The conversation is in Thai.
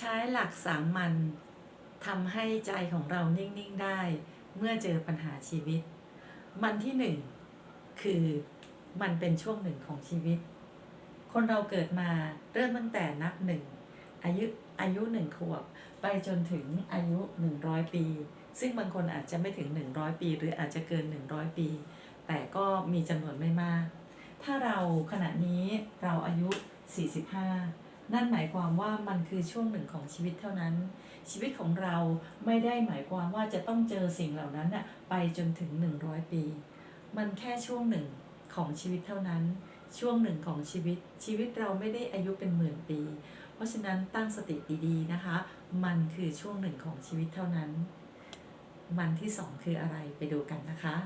ใช้หลักสามัญทำให้ใจของเรานิ่ง ๆ ได้ เมื่อเจอปัญหาชีวิต มันที่หนึ่งคือมันเป็นช่วงหนึ่งของชีวิต คนเราเกิดมาเริ่มตั้งแต่นับหนึ่งอายุอายุหนึ่งขวบ ไปจนถึงอายุ100ปี ซึ่งบางคนอาจจะไม่ถึง100ปี หรืออาจจะเกิน100ปี แต่ก็มีจำนวนไม่มาก ถ้าเราขณะนี้เราอายุ45 นั่นหมายความว่ามันคือช่วงหนึ่งของชีวิตเท่านั้น ชีวิตของเราไม่ได้หมายความว่าจะต้องเจอสิ่งเหล่านั้นน่ะไปจนถึง 100 ปี มันแค่ช่วงหนึ่งของชีวิตเท่านั้น ช่วงหนึ่งของชีวิต ชีวิตเราไม่ได้อายุเป็นหมื่นปี เพราะฉะนั้นตั้งสติดีๆนะคะ มันคือช่วงหนึ่งของชีวิตเท่านั้น มันที่สองคืออะไรไปดูกันนะคะ